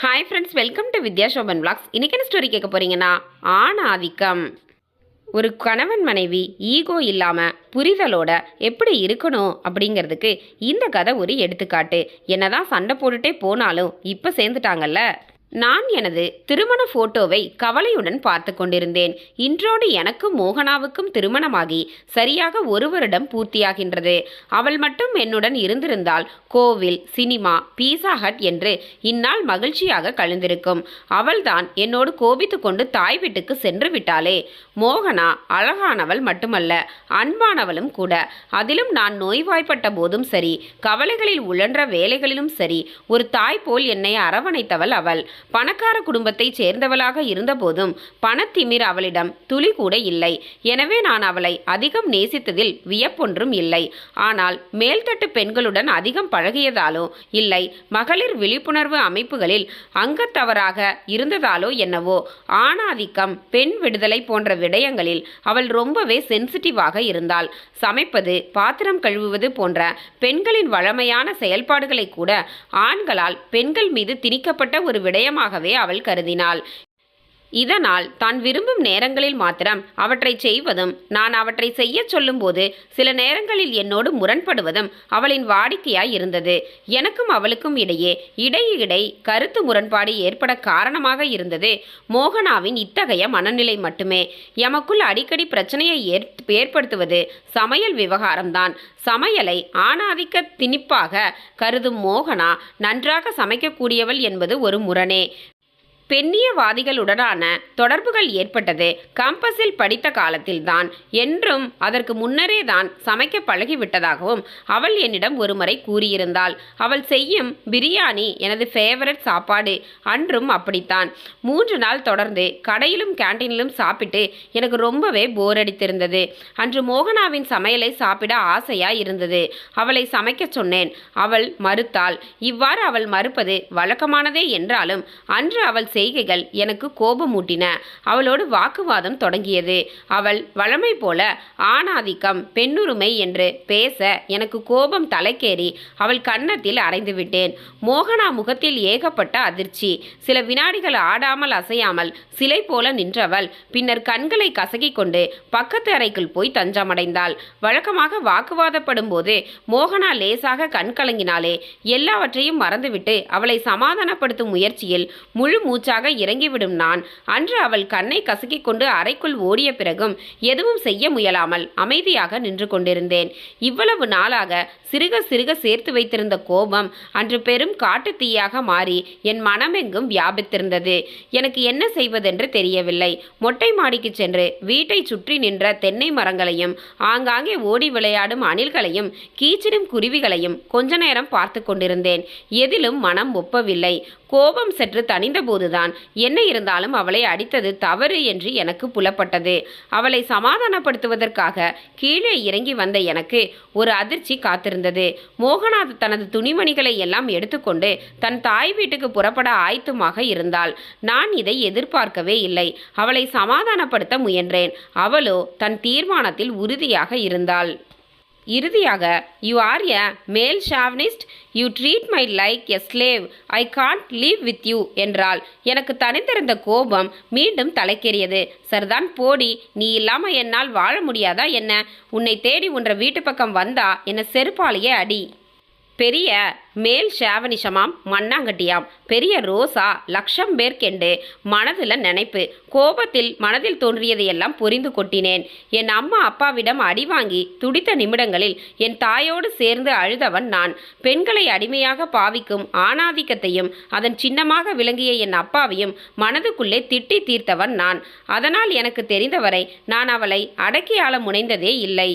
Hi friends welcome to Vidya Shoban blogs இன்னைக்கு என்ன story கேட்க போகிறீங்கன்னா ஆண் ஆதிக்கம் ஒரு கணவன் மனைவி ஈகோ இல்லாமல் புரிதலோட எப்படி இருக்கணும் அப்படிங்கிறதுக்கு இந்த கதை ஒரு எடுத்துக்காட்டு. என்னதான் சண்டை போட்டுட்டே போனாலும் இப்போ சேர்ந்துட்டாங்கல்ல? நான் எனது திருமண போட்டோவை கவலையுடன் பார்த்து கொண்டிருந்தேன். இன்றோடு எனக்கும் மோகனாவுக்கும் திருமணமாகி சரியாக ஒரு வருடம் பூர்த்தியாகின்றது. அவள் மட்டும் என்னுடன் இருந்திருந்தால் கோவில் சினிமா பீஸா ஹட் என்று இந்நாள் மகிழ்ச்சியாக கழிந்திருக்கும். அவள்தான் என்னோடு கோபித்து கொண்டு தாய் வீட்டுக்கு சென்று விட்டாளே. மோகனா அழகானவள் மட்டுமல்ல அன்பானவளும் கூட. அதிலும் நான் நோய்வாய்ப்பட்ட போதும் சரி கவலைகளில் உழன்ற வேலைகளிலும் சரி ஒரு தாய் போல் என்னை அரவணைத்தவள் அவள். பணக்கார குடும்பத்தைச் சேர்ந்தவளாக இருந்தபோதும் பணத்திமிர் அவளிடம் துளி கூட இல்லை. எனவே நான் அவளை அதிகம் நேசித்ததில் வியப்பொன்றும் இல்லை. ஆனால் மேல்தட்டு பெண்களுடன் அதிகம் பழகியதாலோ இல்லை மகளிர் விழிப்புணர்வு அமைப்புகளில் அங்கத்தவராக இருந்ததாலோ என்னவோ ஆணாதிக்கம் பெண் விடுதலை போன்ற விடயங்களில் அவள் ரொம்பவே சென்சிட்டிவாக இருந்தாள். சமைப்பது பாத்திரம் கழுவுவது போன்ற பெண்களின் வழமையான செயல்பாடுகளை கூட ஆண்களால் பெண்கள் மீது திணிக்கப்பட்ட ஒரு விடயமாகவே அவள் கருதினாள். இதனால் தான் விரும்பும் நேரங்களில் மாத்திரம் அவற்றை செய்வதும் நான் அவற்றை செய்யச் சொல்லும்போது சில நேரங்களில் என்னோடு முரண்படுவதும் அவளின் வாடிக்கையாய் இருந்தது. எனக்கும் அவளுக்கும் இடையே இடையிடை கருத்து முரண்பாடு ஏற்பட காரணமாக இருந்தது. மோகனாவின் இத்தகைய மனநிலை மட்டுமே. எமக்குள் அடிக்கடி பிரச்சனையை ஏற் ஏற்படுத்துவது சமையல் விவகாரம்தான். சமையலை ஆணாதிக்க திணிப்பாக கருதும் மோகனா நன்றாக சமைக்கக்கூடியவள் என்பது ஒரு முரணே. பெண்ணியவாதிகளுடனான தொடர்புகள் ஏற்பட்டது. கம்பஸில் படித்த காலத்தில்தான் என்றும் அதற்கு முன்னரே தான் சமைக்க பழகிவிட்டதாகவும் அவள் என்னிடம் ஒருமுறை கூறியிருந்தாள். அவள் செய்யும் பிரியாணி எனது ஃபேவரட் சாப்பாடு அன்றும் அப்படித்தான். மூன்று நாள் தொடர்ந்து கடையிலும் கேண்டீனிலும் சாப்பிட்டு எனக்கு ரொம்பவே போர் அடித்திருந்தது. அன்று மோகனாவின் சமையலை சாப்பிட ஆசையா இருந்தது அவளை சமைக்க சொன்னேன். அவள் மறுத்தாள். இவ்வாறு அவள் மறுப்பது வழக்கமானதே என்றாலும் அன்று அவள் செய்கைகள் எனக்கு கோபமூட்டின. அவளோடு வாக்குவாதம் தொடங்கியது. அவள் வழமை போல ஆணாதிக்கம் பெண்ணுரிமை என்று பேச எனக்கு கோபம் தலைக்கேறி அவள் கன்னத்தில் அரைந்துவிட்டேன் மோகனா முகத்தில் ஏகப்பட்ட அதிர்ச்சி. சில வினாடிகள் ஆடாமல் அசையாமல் சிலை போல நின்றவள் பின்னர் கண்களை கசக்கிக் கொண்டு பக்கத்து அறைக்குள் போய் தஞ்சமடைந்தாள். வழக்கமாக வாக்குவாதப்படும் போது மோகனா லேசாக கண் கலங்கினாலே எல்லாவற்றையும் மறந்துவிட்டு அவளை சமாதானப்படுத்தும் முயற்சியில் முழு மூச்சாக இறங்கிவிடும் நான். அன்று அவள் கண்ணை கசக்கிக் கொண்டு அறைக்குள் ஓடிய பிறகும் எதுவும் செய்ய முயலாமல் அமைதியாக நின்று கொண்டிருந்தேன். இவ்வளவு நாளாக சிறுக சிறுக சேர்த்து வைத்திருந்த கோபம் அன்று பெரும் காட்டுத் தீயாக மாறி என் மனமெங்கும் வியாபித்திருந்தது. எனக்கு என்ன செய்வதென்று தெரியவில்லை. மொட்டை மாடிக்கு சென்று வீட்டை சுற்றி நின்ற தென்னை மரங்களையும் ஆங்காங்கே ஓடி விளையாடும் அணில்களையும் கீச்சிடும் குருவிகளையும் கொஞ்ச நேரம் பார்த்து கொண்டிருந்தேன். எதிலும் மனம் ஒப்பவில்லை. கோபம் சற்று தணிந்தபோதுதான் என்ன இருந்தாலும் அவளை அடித்தது தவறு என்று எனக்கு புலப்பட்டது. அவளை சமாதானப்படுத்துவதற்காக கீழே இறங்கி வந்த எனக்கு ஒரு அதிர்ச்சி காத்திருந்தது. மோகநாத் தனது துணிமணிகளை எல்லாம் எடுத்துக்கொண்டு தன் தாய் வீட்டுக்கு புறப்பட ஆயத்தமாக இருந்தாள். நான் இதை எதிர்பார்க்கவே இல்லை. அவளை சமாதானப்படுத்த முயன்றேன். அவளோ தன் தீர்மானத்தில் உறுதியாக இருந்தாள். இறுதியாக you are a male chauvinist you treat my like a slave I can't leave with you என்றால் எனக்கு தனித்திருந்த கோபம் மீண்டும் தலைக்கேறியது. சரிதான் போடி. நீ இல்லாமல் என்னால் வாழ முடியாதா என்ன? உன்னை தேடி உன்ற வீட்டு பக்கம் வந்தா என்னை செருப்பாலேயே அடி. பெரிய மேல் ஷாவனிஷமாம் மண்ணாங்கட்டியாம். பெரிய ரோசா லட்சம் பேர்க்கெண்டு மனதில் நினைப்பு. கோபத்தில் மனதில் தோன்றியதையெல்லாம் புரிந்து கொட்டினேன். என் அம்மா அப்பாவிடம் அடி வாங்கி துடித்த நிமிடங்களில் என் தாயோடு சேர்ந்து அழுதவன் நான். பெண்களை அடிமையாக பாவிக்கும் ஆணாதிக்கத்தையும் அதன் சின்னமாக விளங்கிய என் அப்பாவையும் மனதுக்குள்ளே திட்டி தீர்த்தவன் நான். அதனால் எனக்கு தெரிந்தவரை நான் அவளை அடக்கி ஆள முனைந்ததே இல்லை.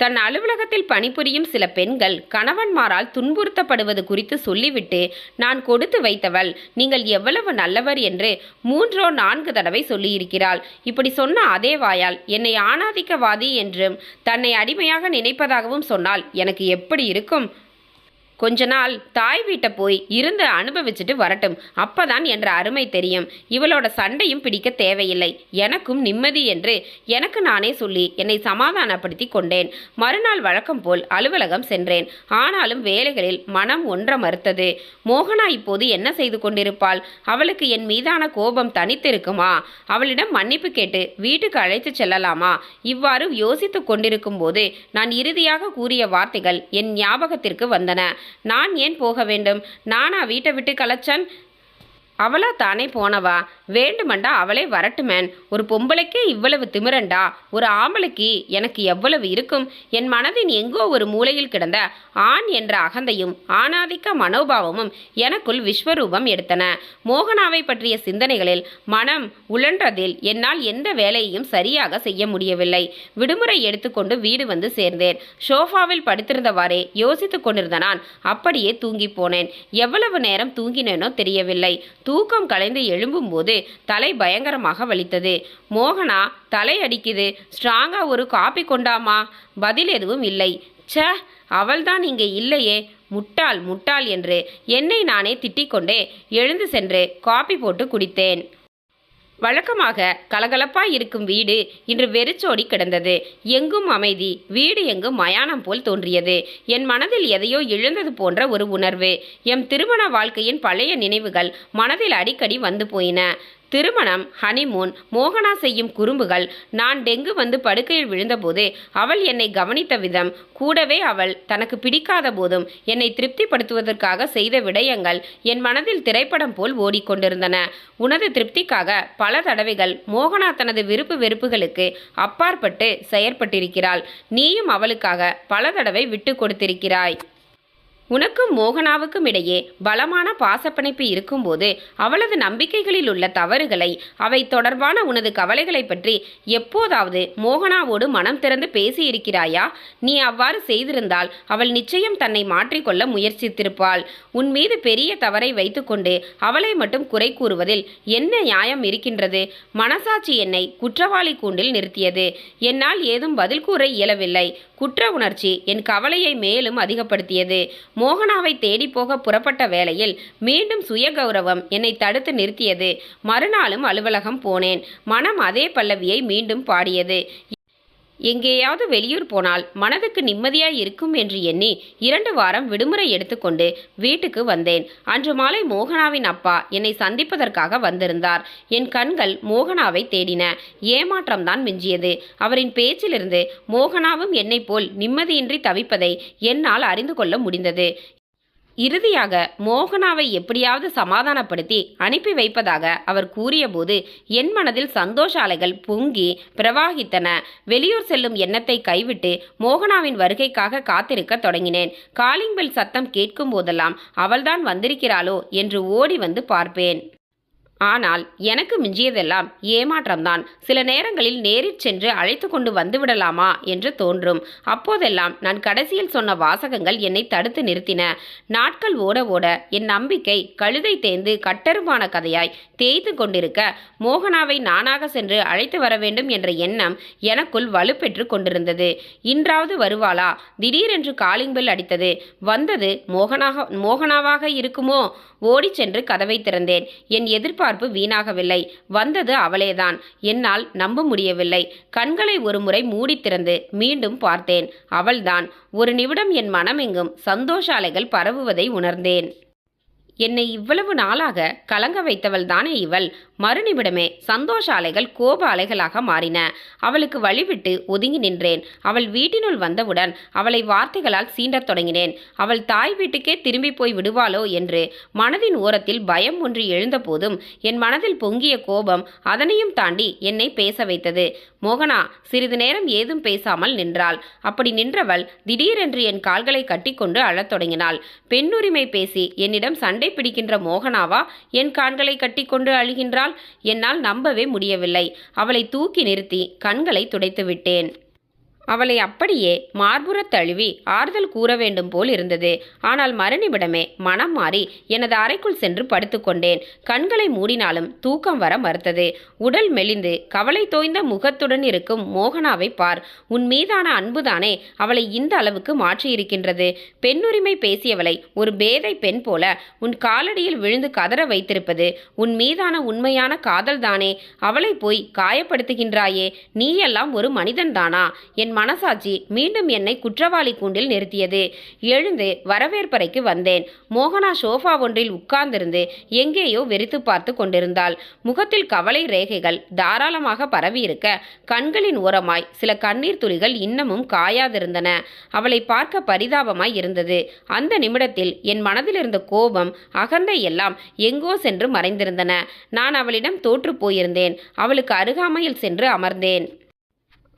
தன் அலுவலகத்தில் பணிபுரியும் சில பெண்கள் கணவன்மாரால் துன்புறுத்தப்படுவது குறித்து சொல்லிவிட்டு நான் கொடுத்து வைத்தவள் நீங்கள் எவ்வளவு நல்லவர் என்று மூன்றோ நான்கு தடவை சொல்லியிருக்கிறாள். இப்படி சொன்ன அதே வாயால் என்னை ஆணாதிக்கவாதி என்றும் தன்னை அடிமையாக நினைப்பதாகவும் சொன்னால் எனக்கு எப்படி இருக்கும்? கொஞ்ச நாள் தாய் வீட்டை போய் இருந்து அனுபவிச்சுட்டு வரட்டும். அப்பதான் என்ற அருமை தெரியும். இவளோட சண்டையும் பிடிக்க தேவையில்லை. எனக்கும் நிம்மதி என்று எனக்கு நானே சொல்லி என்னை சமாதானப்படுத்தி கொண்டேன். மறுநாள் வழக்கம் போல் அலுவலகம் சென்றேன். ஆனாலும் வேலைகளில் மனம் ஒன்ற மறுத்தது. மோகனா இப்போது என்ன செய்து கொண்டிருப்பாள்? அவளுக்கு என் மீதான கோபம் தனித்திருக்குமா? அவளிடம் மன்னிப்பு கேட்டு வீட்டுக்கு அழைத்து செல்லலாமா? இவ்வாறு யோசித்துக் கொண்டிருக்கும் போது நான் இறுதியாக கூறிய வார்த்தைகள் என் ஞாபகத்திற்கு வந்தன. நான் ஏன் போக வேண்டும்? நானா வீட்டை விட்டு கலைச்சன்? அவளா தானே போனவா? வேண்டுமண்டா அவளே வரட்டுமேன். ஒரு பொம்பளைக்கே இவ்வளவு திமிரண்டா? ஒரு ஆம்பளைக்கு எனக்கு எவ்வளவு இருக்கும்? என் மனதின் எங்கோ ஒரு மூலையில் கிடந்த ஆண் என்ற அகந்தையும் ஆணாதிக்க மனோபாவமும் எனக்குள் விஸ்வரூபம் எடுத்தன. மோகனாவை பற்றிய சிந்தனைகளில் மனம் உழன்றதில் என்னால் எந்த வேலையையும் சரியாக செய்ய முடியவில்லை. விடுமுறை எடுத்துக்கொண்டு வீடு வந்து சேர்ந்தேன். சோஃபாவில் படுத்திருந்தவாறே யோசித்துக் கொண்டிருந்த நான் அப்படியே தூங்கி போனேன். எவ்வளவு நேரம் தூங்கினேனோ தெரியவில்லை. தூக்கம் கலைந்து எழும்பும்போது தலை பயங்கரமாக வலித்தது. மோகனா தலை அடிக்குது. ஸ்ட்ராங்கா ஒரு காப்பி கொண்டாமா? பதில் எதுவும் இல்லை. ச அவள்தான் இங்கே இல்லையே. முட்டாள் முட்டாள் என்று என்னை நானே திட்டிக்கொண்டே எழுந்து சென்று காப்பி போட்டு குடித்தேன். வழக்கமாக கலகலப்பாய் இருக்கும் வீடு இன்று வெறிச்சோடி கிடந்தது. எங்கும் அமைதி வீடு எங்கும் மயானம் போல் தோன்றியது. என் மனதில் எதையோ இழந்தது போன்ற ஒரு உணர்வு. எம் திருமண வாழ்க்கையின் பழைய நினைவுகள் மனதில் அடிக்கடி வந்து போயின. திருமணம் ஹனிமூன் மோகனா செய்யும் குறும்புகள் நான் டெங்கு வந்து படுக்கையில் விழுந்தபோது அவள் என்னை கவனித்த விதம் கூடவே அவள் தனக்கு பிடிக்காத போதும் என்னை திருப்திப்படுத்துவதற்காக செய்த விடயங்கள் என் மனதில் திரைப்படம் போல் ஓடிக்கொண்டிருந்தன. உனது திருப்திக்காக பல தடவைகள் மோகனா தனது விருப்பு வெறுப்புகளுக்கு அப்பாற்பட்டு செயற்பட்டிருக்கிறாள். நீயும் அவளுக்காக பல தடவை விட்டு கொடுத்திருக்கிறாய். உனக்கும் மோகனாவுக்கும் இடையே பலமான பாசப்பிணைப்பு இருக்கும்போது அவளது நம்பிக்கைகளில் உள்ள தவறுகளை அவை தொடர்பான உனது கவலைகளை பற்றி எப்போதாவது மோகனாவோடு மனம் திறந்து பேசியிருக்கிறாயா? நீ அவ்வாறு செய்திருந்தால் அவள் நிச்சயம் தன்னை மாற்றிக்கொள்ள முயற்சித்திருப்பாள். உன் மீது பெரிய தவறை வைத்துக்கொண்டு அவளை மட்டும் குறை கூறுவதில் என்ன நியாயம் இருக்கின்றது? மனசாட்சி என்னை குற்றவாளி கூண்டில் நிறுத்தியது. என்னால் ஏதும் பதில் கூற இயலவில்லை. குற்ற உணர்ச்சி என் கவலையை மேலும் அதிகப்படுத்தியது. மோகனாவை தேடி போக புறப்பட்ட வேளையில் மீண்டும் சுயகௌரவம் என்னை தடுத்து நிறுத்தியது. மறுநாளும் அலுவலகம் போனேன். மனம் அதே பல்லவியை மீண்டும் பாடியது. எங்கேயாவது வெளியூர் போனால் மனதுக்கு நிம்மதியாய் இருக்கும் என்று எண்ணி இரண்டு வாரம் விடுமுறை எடுத்துக்கொண்டு வீட்டுக்கு வந்தேன். அன்று மாலை மோகனாவின் அப்பா என்னை சந்திப்பதற்காக வந்திருந்தார். என் கண்கள் மோகனாவை தேடின. ஏமாற்றம்தான் மிஞ்சியது. அவரின் பேச்சிலிருந்து மோகனாவும் என்னைப் போல் நிம்மதியின்றி தவிப்பதை என்னால் அறிந்து கொள்ள முடிந்தது. இறுதியாக மோகனாவை எப்படியாவது சமாதானப்படுத்தி அனுப்பி வைப்பதாக அவர் கூறியபோது என் மனதில் சந்தோஷ அலைகள் பொங்கி பிரவாகித்தன. வெளியூர் செல்லும் எண்ணத்தை கைவிட்டு மோகனாவின் வருகைக்காக காத்திருக்க தொடங்கினேன். காலிங் பெல் சத்தம் கேட்கும் போதெல்லாம் அவள்தான் வந்திருக்கிறாளோ? என்று ஓடி வந்து பார்ப்பேன். ஆனால் எனக்கு மிஞ்சியதெல்லாம் ஏமாற்றம்தான். சில நேரங்களில் நேரில் சென்று அழைத்து கொண்டு வந்துவிடலாமா என்று தோன்றும். அப்போதெல்லாம் நான் கடைசியில் சொன்ன வாசகங்கள் என்னை தடுத்து நிறுத்தின. நாட்கள் ஓட ஓட என் நம்பிக்கை கழுதை தேய்ந்து கட்டருமான கதையாய் தேய்த்து கொண்டிருக்க மோகனாவை நானாக சென்று அழைத்து வர வேண்டும் என்ற எண்ணம் எனக்குள் வலுப்பெற்று கொண்டிருந்தது. இன்றாவது வருவாளா? திடீரென்று காலிங் பெல் அடித்தது. வந்தது மோகனாக மோகனாவாக இருக்குமோ? ஓடிச் சென்று கதவை திறந்தேன். என் எதிர்பார்ப்பு வீணாகவில்லை. வந்தது அவளேதான். என்னால் நம்ப முடியவில்லை. கண்களை ஒருமுறை மூடித்திறந்து மீண்டும் பார்த்தேன். அவள்தான். ஒரு நிமிடம் என் மனமெங்கும் சந்தோஷ அலைகள் பரவுவதை உணர்ந்தேன். என்னை இவ்வளவு நாளாக கலங்க வைத்தவள் தானே இவள். மறுநிமிடமே சந்தோஷ அலைகள் கோப அலைகளாக மாறின. அவளுக்கு வழிவிட்டு ஒதுங்கி நின்றேன். அவள் வீட்டினுள் வந்தவுடன் அவளை வார்த்தைகளால் சீண்டத் தொடங்கினேன். அவள் தாய் வீட்டுக்கே திரும்பி போய் விடுவாளோ என்று மனதின் ஓரத்தில் பயம் ஒன்று எழுந்தபோதும் என் மனதில் பொங்கிய கோபம் அதனையும் தாண்டி என்னை பேச வைத்தது. மோகனா சிறிது நேரம் ஏதும் பேசாமல் நின்றாள். அப்படி நின்றவள் திடீரென்று என் கால்களை கட்டிக்கொண்டு அழத் தொடங்கினாள். பெண்ணுரிமை பேசி என்னிடம் சண்டை பிடிக்கின்ற மோகனாவா? என் கண்களை கட்டிக்கொண்டு அழுகின்றாள். என்னால் நம்பவே முடியவில்லை. அவளை தூக்கி நிறுத்தி கண்களை துடைத்து விட்டேன். அவளை அப்படியே மார்புறத் தழுவி ஆறுதல் கூற வேண்டும் போல் இருந்தது. ஆனால் மறுநிமிடமே மனம் மாறி எனது அறைக்குள் சென்று படுத்துக்கொண்டேன் கண்களை மூடினாலும் தூக்கம் வர மறுத்தது. உடல் மெலிந்து கவலை தோய்ந்த முகத்துடன் இருக்கும் மோகனாவை பார். உன் மீதான அன்புதானே அவளை இந்த அளவுக்கு மாற்றியிருக்கின்றது. பெண்ணுரிமை பேசியவளை ஒரு பேதை பெண் போல உன் காலடியில் விழுந்து கதற வைத்திருப்பது உன் மீதான உண்மையான காதல்தானே. அவளை போய் காயப்படுத்துகின்றாயே. நீயெல்லாம் ஒரு மனிதன்தானா? என் மனசாட்சி மீண்டும் என்னை குற்றவாளி கூண்டில் நிறுத்தியது. எழுந்து வரவேற்பறைக்கு வந்தேன். மோகனா சோஃபா ஒன்றில் உட்கார்ந்திருந்து எங்கேயோ வெறித்து பார்த்து கொண்டிருந்தாள். முகத்தில் கவலை ரேகைகள் தாராளமாக பரவியிருக்க கண்களின் ஓரமாய் சில கண்ணீர் துளிகள் இன்னமும் காயாதிருந்தன. அவளை பார்க்க பரிதாபமாய் இருந்தது. அந்த நிமிடத்தில் என் மனதில் இருந்த கோபம் அகந்தை எல்லாம் எங்கோ சென்று மறைந்திருந்தன. நான் அவளிடம் தோற்று போயிருந்தேன். அவளுக்கு அருகாமையில் சென்று அமர்ந்தேன்.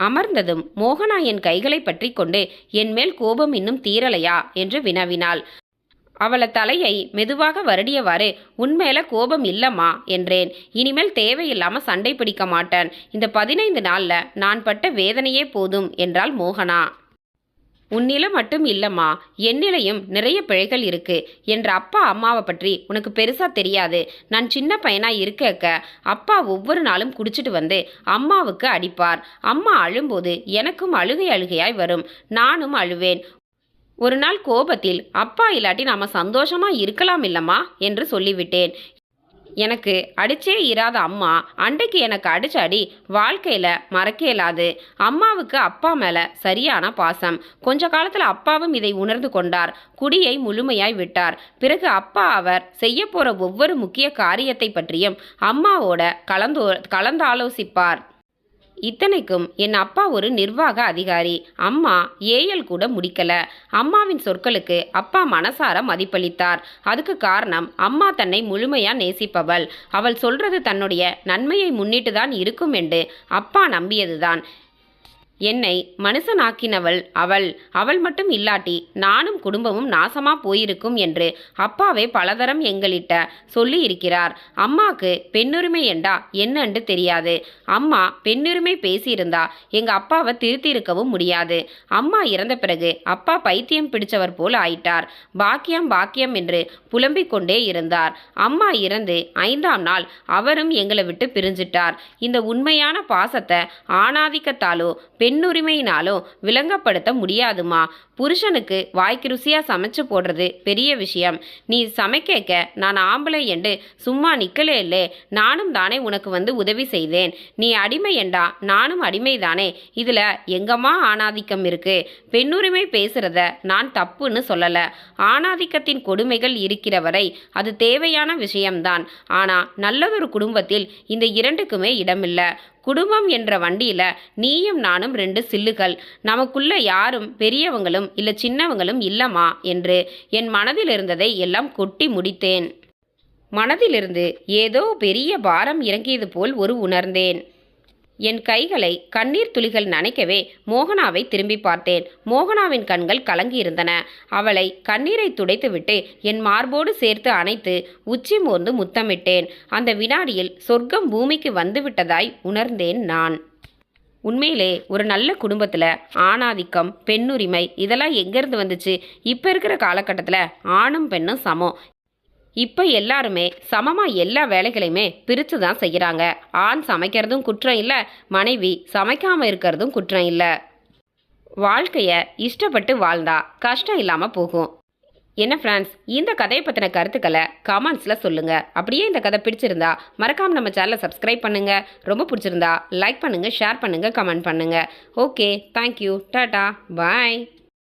அமர்ந்ததும் மோகனா என் கைகளை பற்றி கொண்டு என் மேல் கோபம் இன்னும் தீரலையா? என்று வினவினாள். அவள தலையை மெதுவாக வருடியவாறு உன்மேல கோபம் இல்லம்மா என்றேன். இனிமேல் தேவையில்லாம சண்டை பிடிக்க மாட்டேன். இந்த பதினைந்து நாள்ல நான் பட்ட வேதனையே போதும் என்றாள் மோகனா. உன்னில மட்டும் இல்லம்மா என்னிலையும் நிறைய பிழைகள் இருக்கு. என்ற அப்பா அம்மாவை பற்றி உனக்கு பெருசா தெரியாது. நான் சின்ன பையனா இருக்கக்க அப்பா ஒவ்வொரு நாளும் குடிச்சிட்டு வந்து அம்மாவுக்கு அடிப்பார். அம்மா அழும்போது எனக்கும் அழுகை அழுகையாய் வரும். நானும் அழுவேன். ஒரு நாள் கோபத்தில் அப்பா இல்லாட்டி நாம சந்தோஷமா இருக்கலாம் இல்லம்மா? என்று சொல்லிவிட்டேன். எனக்கு அடிச்சே இராத அம்மா அன்றைக்கு எனக்கு அடிச்ச அடி வாழ்க்கையில் மறக்க இயலாது அம்மாவுக்கு அப்பா மேலே சரியான பாசம். கொஞ்ச காலத்தில் அப்பாவும் இதை உணர்ந்து கொண்டார். குடியை முழுமையாய் விட்டார். பிறகு அப்பா அவர் செய்ய போகிற ஒவ்வொரு முக்கிய காரியத்தை பற்றியும் அம்மாவோட கலந்து கலந்தாலோசிப்பார். இத்தனைக்கும் என் அப்பா ஒரு நிர்வாக அதிகாரி. அம்மா ஏஎல் கூட முடிக்கல. அம்மாவின் சொற்களுக்கு அப்பா மனசார மதிப்பளித்தார். அதுக்கு காரணம் அம்மா தன்னை முழுமையா நேசிப்பவள். அவள் சொல்றது தன்னுடைய நன்மையை முன்னிட்டு தான் இருக்கும் என்று அப்பா நம்பியதுதான். என்னை மனுஷனாக்கினவள் அவள். அவள் மட்டும் இல்லாட்டி நானும் குடும்பமும் நாசமா போயிருக்கும் என்று அப்பாவே பலதரம் எங்களிட்ட சொல்லி இருக்கிறார் அம்மாக்கு பெண்ணுரிமை என்றா என்னன்னு தெரியாது. அம்மா பெண்ணுரிமை பேசியிருந்தா எங்க அப்பாவை திருத்தியிருக்கவும் முடியாது. அம்மா இறந்த பிறகு அப்பா பைத்தியம் பிடிச்சவர் போல் ஆயிட்டார். பாக்கியம் பாக்கியம் என்று புலம்பிக் கொண்டே இருந்தார். அம்மா இறந்து ஐந்தாம் நாள் அவரும் எங்களை விட்டு பிரிஞ்சிட்டார். இந்த உண்மையான பாசத்தை ஆணாதிக்கத்தாலோ பெண் பெண்ணுரிமையினாலும் விளங்கப்படுத்த முடியாதுமா? புருஷனுக்கு வாய்க்கு ருசியாக சமைச்சு போடுறது பெரிய விஷயம். நீ சமைக்க நான் ஆம்பளை என்று சும்மா நிக்கலே இல்லை. நானும் தானே உனக்கு வந்து உதவி செய்தேன். நீ அடிமை என்றா நானும் அடிமை தானே. இதில் எங்கம்மா ஆணாதிக்கம் இருக்கு? பெண்ணுரிமை பேசுறத நான் தப்புன்னு சொல்லல. ஆணாதிக்கத்தின் கொடுமைகள் இருக்கிற வரை அது தேவையான விஷயம்தான். ஆனா நல்லதொரு குடும்பத்தில் இந்த இரண்டுக்குமே இடமில்லை. குடும்பம் என்ற வண்டியில் நீயும் நானும் ரெண்டு சில்லுகள். நமக்குள்ள யாரும் பெரியவங்களும் இல்லை சின்னவங்களும் இல்லம்மா என்று என் மனதில் இருந்ததை எல்லாம் கொட்டி முடித்தேன். மனதிலிருந்து ஏதோ பெரிய பாரம் இறங்கியது போல் ஒரு உணர்ந்தேன். என் கைகளை கண்ணீர் துளிகள் நனைக்கவே மோகனாவை திரும்பி பார்த்தேன். மோகனாவின் கண்கள் கலங்கியிருந்தன. அவளை கண்ணீரை துடைத்துவிட்டு என் மார்போடு சேர்த்து அணைத்து உச்சி மோர்ந்து முத்தமிட்டேன். அந்த வினாடியில் சொர்க்கம் பூமிக்கு வந்துவிட்டதாய் உணர்ந்தேன் நான். உண்மையிலே ஒரு நல்ல குடும்பத்தில் ஆணாதிக்கம் பெண்ணுரிமை இதெல்லாம் எங்கேருந்து வந்துச்சு? இப்போ இருக்கிற காலகட்டத்தில் ஆணும் பெண்ணும் சமம். இப்போ எல்லாருமே சமமாக எல்லா வேலைகளையுமே பிரித்து தான் செய்கிறாங்க ஆண் சமைக்கிறதும் குற்றம் இல்லை மனைவி சமைக்காமல் இருக்கிறதும் குற்றம் இல்லை. வாழ்க்கையை இஷ்டப்பட்டு வாழ்ந்தா கஷ்டம் இல்லாமல் போகும். என்ன ஃப்ரெண்ட்ஸ் இந்த கதையை பற்றின கருத்துக்களை கமெண்ட்ஸில் சொல்லுங்கள் அப்படியே இந்த கதை பிடிச்சிருந்தா மறக்காமல் நம்ம சேனலை சப்ஸ்கிரைப் பண்ணுங்கள் ரொம்ப பிடிச்சிருந்தா லைக் பண்ணுங்கள் ஷேர் பண்ணுங்கள் கமெண்ட் பண்ணுங்கள் ஓகே தேங்க்யூ டாட்டா பாய்